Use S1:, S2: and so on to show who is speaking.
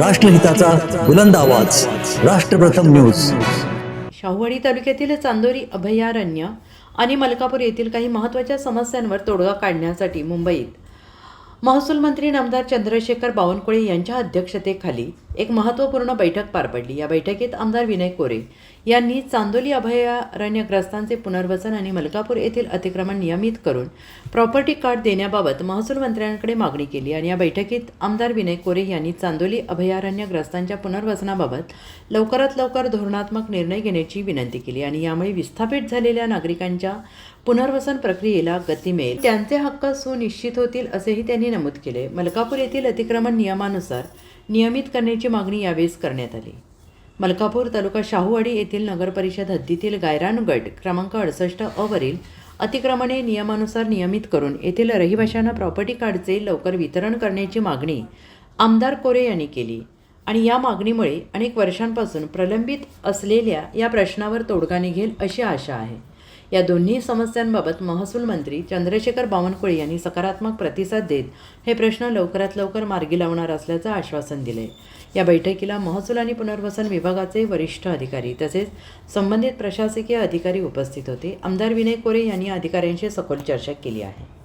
S1: राष्ट्रहिताचा बुलंद आवाज. राष्ट्रप्रथम न्यूज.
S2: शाहूवाडी तालुक्यातील चांदोरी अभयारण्य आणि मलकापूर येथील काही महत्त्वाच्या समस्यांवर तोडगा काढण्यासाठी मुंबईत महसूल मंत्री नामदार चंद्रशेखर बावनकुळे यांच्या अध्यक्षतेखाली एक महत्त्वपूर्ण बैठक पार पडली. या बैठकीत आमदार विनय कोरे यांनी चांदोली अभयारण्यग्रस्तांचे पुनर्वसन आणि मलकापूर येथील अतिक्रमण नियमित करून प्रॉपर्टी कार्ड देण्याबाबत महसूल मंत्र्यांकडे मागणी केली आणि या बैठकीत आमदार विनय कोरे यांनी चांदोली अभयारण्यग्रस्तांच्या पुनर्वसनाबाबत लवकरात लवकर धोरणात्मक निर्णय घेण्याची विनंती केली आणि यामुळे विस्थापित झालेल्या नागरिकांच्या पुनर्वसन प्रक्रियेला गती मिळेल. त्यांचे हक्क सुनिश्चित होतील असेही त्यांनी नमूद केले. मलकापूर येथील अतिक्रमण नियमानुसार नियमित करण्याची मागणी यावेळेस करण्यात आली. मलकापूर तालुका शाहूवाडी येथील नगरपरिषद हद्दीतील गायरान गट क्रमांक अडुसष्ट अ वरील अतिक्रमणे नियमानुसार नियमित करून येथील रहिवाशांना प्रॉपर्टी कार्डचे लवकर वितरण करण्याची मागणी आमदार कोरे यांनी केली. आणि या मागणीमुळे अनेक वर्षांपासून प्रलंबित असलेल्या या प्रश्नावर तोडगा निघेल अशी आशा आहे. या दोन्ही समस्यांबाबत महसूल मंत्री चंद्रशेखर बावनकुळे यांनी सकारात्मक प्रतिसाद देत हे प्रश्न लवकरात लवकर मार्गी लावणार असल्याचं आश्वासन दिले. या बैठकीला महसूल आणि पुनर्वसन विभागाचे वरिष्ठ अधिकारी तसेच संबंधित प्रशासकीय अधिकारी उपस्थित होते. आमदार विनय कोरे यांनी अधिकाऱ्यांशी सखोल चर्चा केली आहे.